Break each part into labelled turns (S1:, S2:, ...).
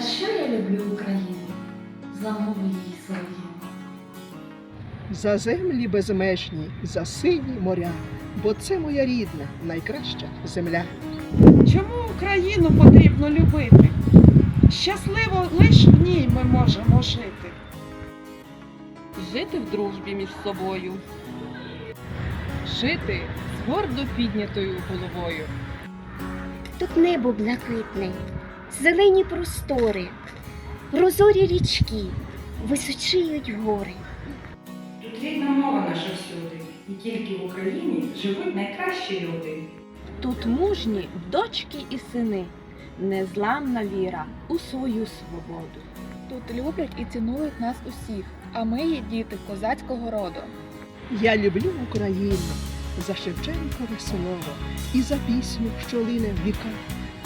S1: За що я люблю Україну? За мову її свою.
S2: За землі безмежні, за сині моря, бо це моя рідна, найкраща земля.
S3: Чому Україну потрібно любити? Щасливо лиш в ній ми можемо жити.
S4: жити в дружбі між собою, жити з гордо піднятою головою.
S5: Тут небо блакитне, зелені простори, прозорі річки, височіють гори.
S6: Тут рідна мова наша всюди, і тільки в Україні живуть найкращі люди.
S7: Тут мужні дочки і сини, незламна віра у свою свободу.
S8: Тут люблять і цінують нас усіх, а ми є діти козацького роду.
S2: Я люблю Україну за Шевченкове слово і за пісню, що лине в віках,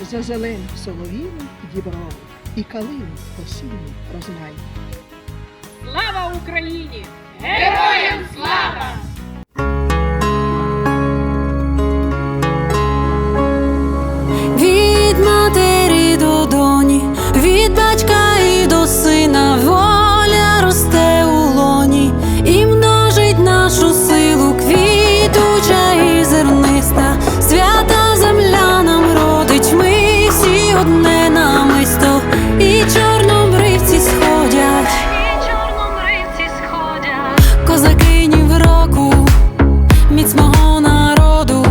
S2: за зелену соловіну дібрав і калину осінню розмай.
S4: Слава Україні! Героям
S9: намисто і чорнобривці сходять, і чорнобривці сходять, Козакині в року, міць мого народу,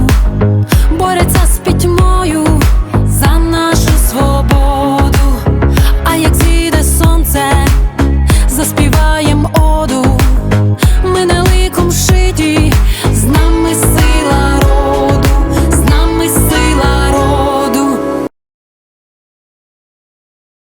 S9: бореться з пітьмою за нашу свободу. А як зійде сонце, заспіваєм.